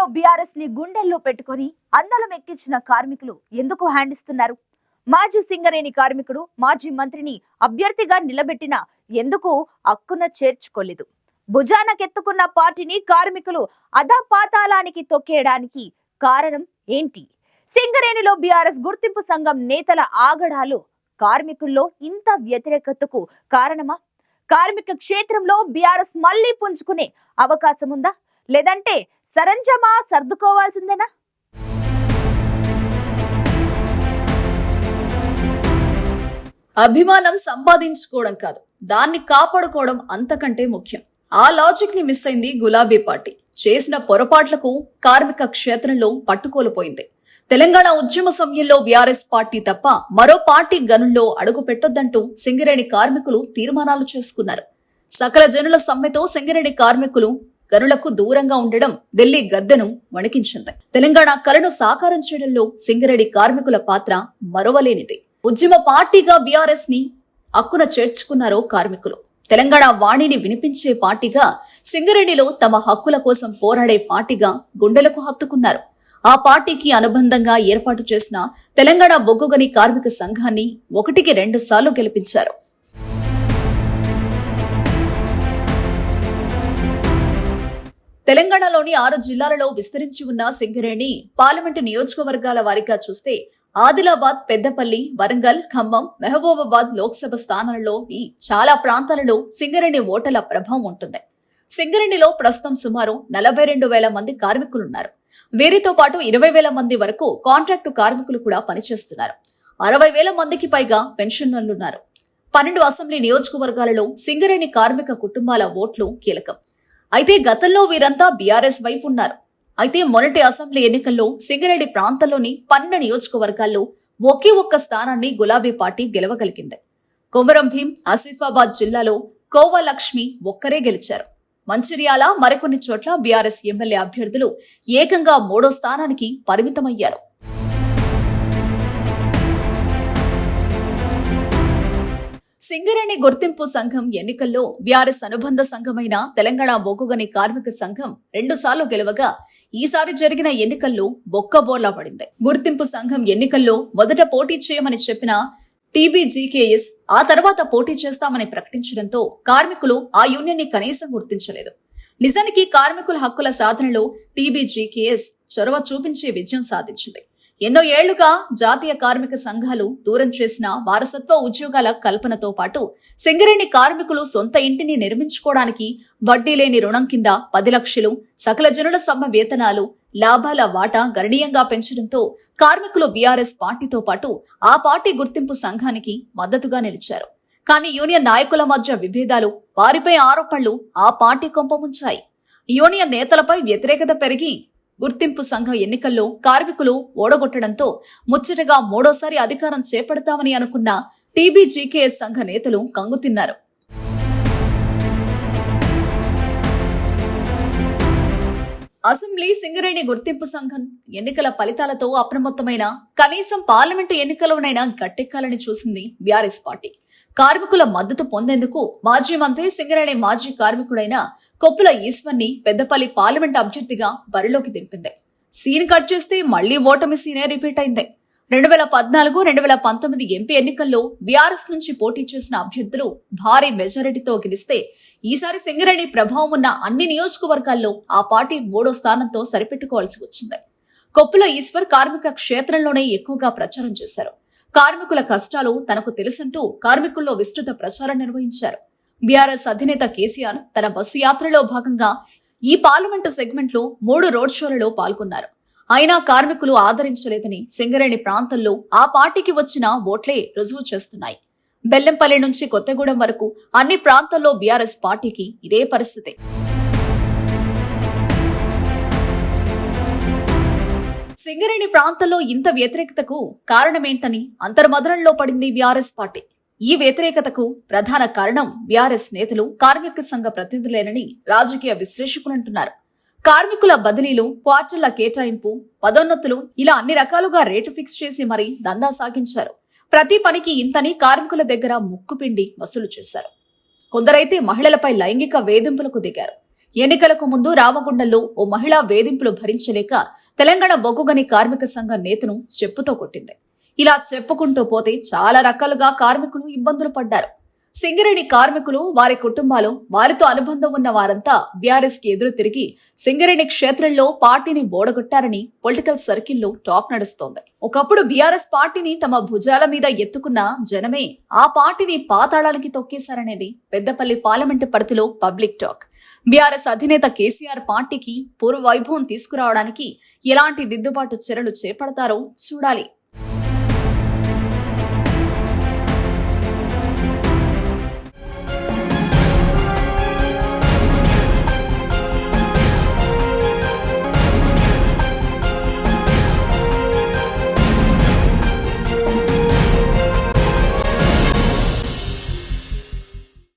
సింగరేణిలో బీఆర్ఎస్ని గుండెల్లో పెట్టుకుని అందలం ఎక్కించిన కార్మికులు ఎందుకు హ్యాండ్ ఇస్తున్నారు? మాజీ సింగరేణి కార్మికుడు మాజీ మంత్రిని అభ్యర్థిగా నిలబెట్టిన ఎందుకు అక్కున చేర్చుకోలేదు? భుజానకెత్తుకున్న పార్టీని కార్మికులు అధపాతాళానికి తొక్కేయడానికి కారణం ఏంటి? సింగరేణిలో బీఆర్ఎస్ గుర్తింపు సంఘం నేతల ఆగడాలు కార్మికుల్లో ఇంత వ్యతిరేకతకు కారణమా? కార్మిక క్షేత్రంలో బీఆర్ఎస్ మళ్ళీ పుంజుకునే అవకాశం ఉందా లేదంటే సరంజమా సర్దుకోవాల్సిందేనా? అభిమానం సంపాదించుకోవడం కాదు దాన్ని కాపాడుకోవడం అంతకంటే ముఖ్యం. ఆ లాజిక్ని మిస్ అయింది గులాబీ పార్టీ. చేసిన పొరపాట్లకు కార్మిక క్షేత్రంలో పట్టుకోలుపోయింది. తెలంగాణ ఉద్యమ సమయంలో బీఆర్ఎస్ పార్టీ తప్ప మరో పార్టీ గనుల్లో అడుగు పెట్టొద్దంటూ సింగరేణి కార్మికులు తీర్మానాలు చేసుకున్నారు. సకల జనుల సమ్మెతో సింగరేణి కార్మికులు గనులకు దూరంగా ఉండడం ఢిల్లీ గద్దెను వణికించింది. తెలంగాణ కలను సాకారం చేయడంలో సింగరేణి కార్మికుల పాత్ర మరవలేనిది. ఉద్యమ పార్టీగా బీఆర్ఎస్ని అక్కున చేర్చుకున్నారు కార్మికులు. తెలంగాణ వాణిని వినిపించే పార్టీగా సింగరేణిలో తమ హక్కుల కోసం పోరాడే పార్టీగా గుండెలకు హత్తుకున్నారు. ఆ పార్టీకి అనుబంధంగా ఏర్పాటు చేసిన తెలంగాణ బొగ్గుగని కార్మిక సంఘాన్ని ఒకటికి రెండు సార్లు గెలిపించారు. తెలంగాణలోని ఆరు జిల్లాలలో విస్తరించి ఉన్న సింగరేణి పార్లమెంటు నియోజకవర్గాల వారిగా చూస్తే ఆదిలాబాద్ పెద్దపల్లి వరంగల్ ఖమ్మం మెహబూబాబాద్ లోక్సభ స్థానాల్లో ఈ చాలా ప్రాంతాలలో సింగరేణి ఓటల ప్రభావం ఉంటుంది. సింగరేణిలో ప్రస్తుతం సుమారు నలభై రెండు వేల మంది కార్మికులున్నారు. వీరితో పాటు ఇరవై వేల మంది వరకు కాంట్రాక్టు కార్మికులు కూడా పనిచేస్తున్నారు. అరవై వేల మందికి పైగా పెన్షనర్లున్నారు. పన్నెండు అసెంబ్లీ నియోజకవర్గాలలో సింగరేణి కార్మిక కుటుంబాల ఓట్లు కీలకం. అయితే గతంలో వీరంతా బీఆర్ఎస్ వైపు ఉన్నారు. అయితే మొన్నటి అసెంబ్లీ ఎన్నికల్లో సింగరేణి ప్రాంతంలోని పన్నెండు నియోజకవర్గాల్లో ఒకే ఒక్క స్థానాన్ని గులాబీ పార్టీ గెలవగలిగింది. కొమరం భీం ఆసిఫాబాద్ జిల్లాలో కోవలక్ష్మి ఒక్కరే గెలిచారు. మంచిర్యాల మరికొన్ని చోట్ల బీఆర్ఎస్ ఎమ్మెల్యే అభ్యర్థులు ఏకంగా మూడో స్థానానికి పరిమితమయ్యారు. సింగరేణి గుర్తింపు సంఘం ఎన్నికల్లో బీఆర్ఎస్ అనుబంధ సంఘమైన తెలంగాణ బొగ్గుగని కార్మిక సంఘం రెండుసార్లు గెలవగా ఈసారి జరిగిన ఎన్నికల్లో బొక్కబోర్లా పడింది. గుర్తింపు సంఘం ఎన్నికల్లో మొదట పోటీ చేయమని చెప్పిన టీబీజీకేఎస్ ఆ తర్వాత పోటీ చేస్తామని ప్రకటించడంతో కార్మికులు ఆ యూనియన్ని కనీసం గుర్తించలేదు. నిజానికి కార్మికుల హక్కుల సాధనలో టీబీజీకేఎస్ చొరవ చూపించే విజయం సాధించింది. ఎన్నో ఏళ్ళుగా జాతీయ కార్మిక సంఘాలు దూరం చేసిన వారసత్వ ఉద్యోగాల కల్పనతో పాటు సింగరేణి కార్మికులు సొంత ఇంటిని నిర్మించుకోవడానికి వడ్డీ లేని రుణం కింద పది లక్షలు సకల జనుల సమ్మ వేతనాలు లాభాల వాటా గణనీయంగా పెంచడంతో కార్మికులు బీఆర్ఎస్ పార్టీతో పాటు ఆ పార్టీ గుర్తింపు సంఘానికి మద్దతుగా నిలిచారు. కానీ యూనియన్ నాయకుల మధ్య విభేదాలు వారిపై ఆరోపణలు ఆ పార్టీ కొంపముంచాయి. యూనియన్ నేతలపై వ్యతిరేకత పెరిగి గుర్తింపు సంఘం ఎన్నికల్లో కార్మికులు ఓడగొట్టడంతో ముచ్చటగా మూడోసారి అధికారం చేపడతామని అనుకున్న టీబీజీకేఎస్ సంఘ నేతలు కంగుతిన్నారు అసెంబ్లీ సింగరేణి గుర్తింపు సంఘం ఎన్నికల ఫలితాలతో అప్రమత్తమైన కనీసం పార్లమెంటు ఎన్నికలోనైనా గట్టెక్కాలని చూసింది బీఆర్ఎస్ పార్టీ. కార్మికుల మద్దతు పొందేందుకు మాజీ మంత్రి సింగరేణి మాజీ కార్మికుడైన కొప్పుల ఈశ్వర్ని పెద్దపల్లి పార్లమెంట్ అభ్యర్థిగా బరిలోకి దింపింది. సీన్ కట్ చేస్తే మళ్ళీ ఓటమి సీనే రిపీట్ అయింది. రెండు వేల పద్నాలుగు రెండు వేల పంతొమ్మిది ఎంపీ ఎన్నికల్లో బీఆర్ఎస్ నుంచి పోటీ చేసిన అభ్యర్థులు భారీ మెజారిటీతో గెలిస్తే ఈసారి సింగరేణి ప్రభావం ఉన్న అన్ని నియోజకవర్గాల్లో ఆ పార్టీ మూడో స్థానంతో సరిపెట్టుకోవాల్సి వచ్చింది. కొప్పుల ఈశ్వర్ కార్మిక క్షేత్రంలోనే ఎక్కువగా ప్రచారం చేశారు. కార్మికుల కష్టాలు తనకు తెలుసంటూ కార్మికుల్లో విస్తృత ప్రచారం నిర్వహించారు. బీఆర్ఎస్ అధినేత కేసీఆర్ తన బస్సు యాత్రలో భాగంగా ఈ పార్లమెంటు సెగ్మెంట్లో మూడు రోడ్ షోలలో పాల్గొన్నారు. అయినా కార్మికులు ఆదరించలేదని సింగరేణి ప్రాంతంలో ఆ పార్టీకి వచ్చిన ఓట్లే రుజువు చేస్తున్నాయి. బెల్లంపల్లి నుంచి కొత్తగూడెం వరకు అన్ని ప్రాంతాల్లో బీఆర్ఎస్ పార్టీకి ఇదే పరిస్థితి. సింగరేణి ప్రాంతంలో ఇంత వ్యతిరేకతకు కారణమేంటని అంతర్మదనంలో పడింది బీఆర్ఎస్ పార్టీ. ఈ వ్యతిరేకతకు ప్రధాన కారణం బీఆర్ఎస్ నేతలు కార్మిక సంఘ ప్రతినిధులేనని రాజకీయ విశ్లేషకులు అంటున్నారు. కార్మికుల బదిలీలు క్వార్టర్ల కేటాయింపు పదోన్నతులు ఇలా అన్ని రకాలుగా రేటు ఫిక్స్ చేసి మరీ దందా సాగించారు. ప్రతి పనికి ఇంతని కార్మికుల దగ్గర ముక్కుపిండి వసూలు చేశారు. కొందరైతే మహిళలపై లైంగిక వేధింపులకు దిగారు. ఎన్నికలకు ముందు రామగుండంలో ఓ మహిళా వేధింపులు భరించలేక తెలంగాణ బొగ్గుగని కార్మిక సంఘం నేతను చెప్పుతో కొట్టింది. ఇలా చెప్పుకుంటూ పోతే చాలా రకాలుగా కార్మికులు ఇబ్బందులు పడ్డారు. సింగరేణి కార్మికులు వారి కుటుంబాలు వారితో అనుబంధం ఉన్న వారంతా బీఆర్ఎస్కి ఎదురు తిరిగి సింగరేణి క్షేత్రంలో పార్టీని ఓడగొట్టారని పొలిటికల్ సర్కిల్లో టాక్ నడుస్తోంది. ఒకప్పుడు బీఆర్ఎస్ పార్టీని తమ భుజాల మీద ఎత్తుకున్న జనమే ఆ పార్టీని పాతాళానికి తొక్కేశారనేది పెద్దపల్లి పార్లమెంటు పరిధిలో పబ్లిక్ టాక్. బీఆర్ఎస్ అధినేత కేసీఆర్ పార్టీకి పూర్వ వైభవం తీసుకురావడానికి ఎలాంటి దిద్దుబాటు చర్యలు చేపడతారో చూడాలి.